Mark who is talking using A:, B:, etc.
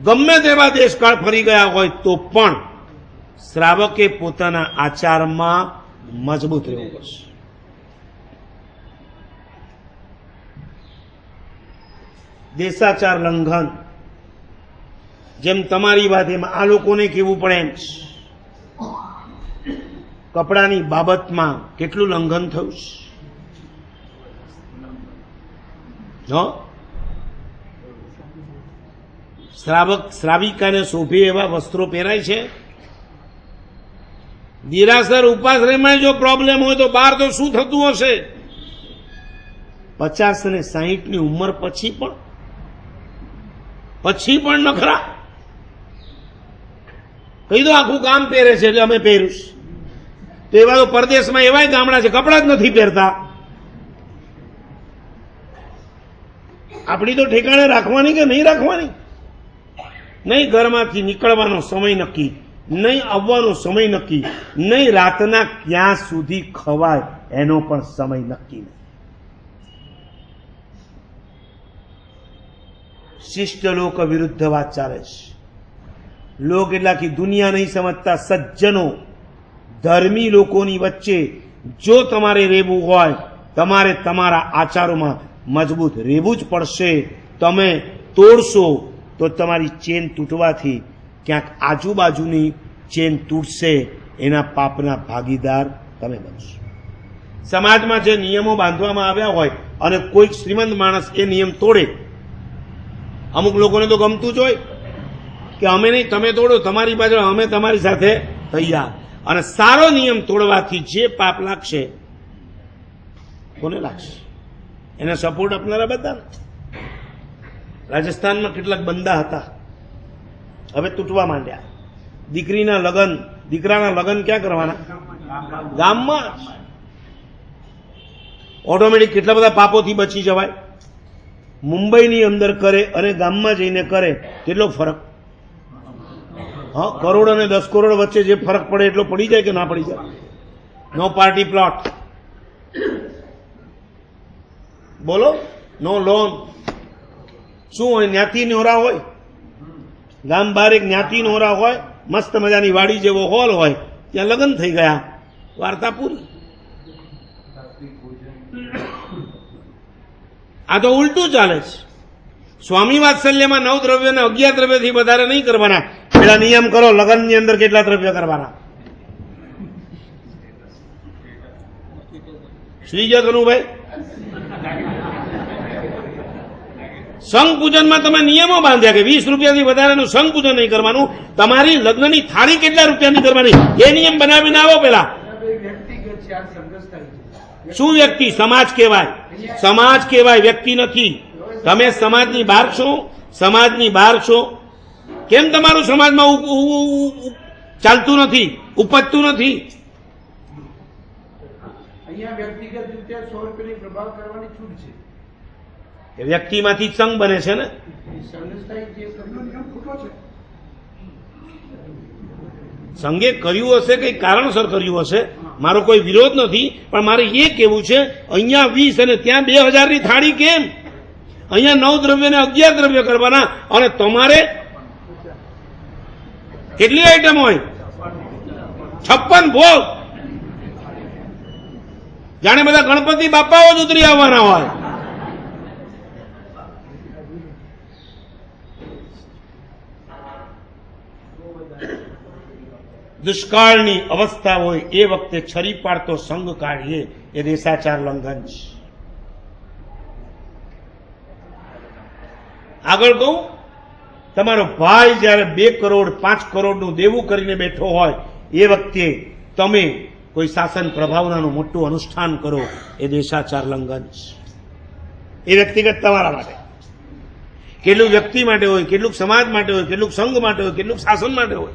A: ગમે તેવા દેશકાળ ફરી ગયા હોય તો પણ શ્રાવકે પોતાના આચારમાં મજબૂત રહેવું પડશે. દેશાચાર લંઘન, જેમ તમારી વાત, એમ આ લોકોને કેવું પડે એમ કપડાની બાબતમાં કેટલું લંઘન થયું છે? શ્રાવક શ્રાવિકાને શોભે એવા વસ્ત્રો પહેરાય છે. દિરાસર ઉપાશ્રયમાં જો પ્રોબ્લેમ હોય તો બહાર તો શું થતું હશે? પચાસ અને સાહીઠની ઉંમર પછી પણ? પછી પણ નખરા? કહી દો આખું કામ પહેરે છે એટલે અમે પહેરીશ. તો એવા તો પરદેશમાં એવાય ગામડા છે, કપડાં જ નથી પહેરતા. આપણી તો ઠેકાણે રાખવાની કે નહીં રાખવાની? નહીં ઘરમાંથી નીકળવાનો સમય નક્કી, નહીં આવવાનો સમય નક્કી, નહીં રાતના ક્યાં સુધી ખવાય એનો પણ સમય નક્કી નહીં. શિષ્ટ લોક વિરુદ્ધ વાત ચાલે છે. લોક એટલા કે દુનિયા નહીં સમજતા સજ્જનો, ધર્મી લોકોની વચ્ચે જો તમારે રહેવું હોય, તમારે તમારા આચારોમાં મજબૂત રહેવું જ પડશે. તમે તોડશો તો તમારી ચેન તૂટવાથી ક્યાંક આજુબાજુની ચેન તૂટશે, એના પાપના ભાગીદાર તમે બનશો. સમાજમાં જે નિયમો બાંધવામાં આવ્યા હોય અને કોઈક શ્રીમંત માણસ એ નિયમ તોડે, અમુક લોકોને તો ગમતું જ હોય કે અમે નહીં, તમે તોડો, તમારી પાછળ અમે તમારી સાથે તૈયાર. અને સારો નિયમ તોડવાથી જે પાપ લાગશે, કોને લાગશે? એને સપોર્ટ આપનારા બધા. રાજસ્થાનમાં કેટલાક બંદા હતા. હવે તૂટવા માંડ્યા. દીકરીના લગ્ન, દીકરાના લગ્ન ક્યાં કરવાના? ગામમાં ઓટોમેટિક કેટલા બધા પાપોથી બચી જવાય? મુંબઈની અંદર કરે અને ગામમાં જઈને કરે, કેટલો ફરક? હા, કરોડ અને દસ કરોડ વચ્ચે જે ફરક પડે એટલો પડી જાય કે ના પડી જાય? નો પાર્ટી પ્લોટ બોલો? નો લોન શું હોય જ્ઞાતિ નોરા હોય? ગામ બહાર એક જ્ઞાતિ નોરા હોય, મસ્ત મજાની વાડી જેવો હોલ હોય, ત્યાં લગ્ન થઈ ગયા. વાર્તા પૂરી. આ તો ઉલટું ચાલે છે. સ્વામી વાત્સલ્યમાં નવ દ્રવ્યને અગિયાર દ્રવ્યથી વધારે નહીં કરવાના. પેલા નિયમ કરો, લગ્નની અંદર કેટલા દ્રવ્ય કરવાના? શ્રી જય કનુભાઈ સંઘ પૂજનમાં તમે નિયમો બાંધ્યા કે વીસ રૂપિયાથી વધારેનું સંઘ પૂજન નહીં કરવાનું. તમારી લગ્નની થાળી કેટલા રૂપિયાની કરવાની? એ નિયમ બનાવીને આવો પેલા શું વ્યક્તિ? સમાજ કહેવાય. સમાજ કહેવાય, વ્યક્તિ નથી. તમે સમાજની બહાર છો, સમાજની બહાર છો. કેમ તમારું સમાજમાં ચાલતું નથી, ઉપજતું નથી?
B: અહીંયા વ્યક્તિગત રીતે સો રૂપિયાની પ્રભાવ કરવાની છૂટ છે.
A: એ વ્યક્તિમાંથી જ સંઘ બને છે ને? સંઘે કર્યું હશે, કંઈ કારણસર કર્યું હશે, મારો કોઈ વિરોધ નથી, પણ મારે એ કેવું છે, અહીંયા વીસ અને ત્યાં બે હજારની થાળી કેમ? અહીંયા નવ દ્રવ્ય ને અગિયાર દ્રવ્ય કરવાના, અને તમારે કેટલી આઈટમ હોય? છપ્પન ભોગ. જાણે બધા ગણપતિ બાપાઓ જ ઉતરી આવવાના હોય. દુષ્કાળની અવસ્થા હોય એ વખતે છરી પાડતો સંગ કાઢીએ, એ દેશાચાર લંઘન છે. આગળ કહું, તમારો ભાઈ જ્યારે બે કરોડ, પાંચ કરોડનું દેવું કરીને બેઠો હોય, એ વખતે તમે કોઈ શાસન પ્રભાવનાનું મોટું અનુષ્ઠાન કરો, એ દેશાચાર લંઘન છે. એ વ્યક્તિગત તમારા માટે. કેટલું વ્યક્તિ માટે હોય, કેટલુંક સમાજ માટે હોય, કેટલુંક સંઘ માટે હોય, કેટલુંક શાસન માટે હોય.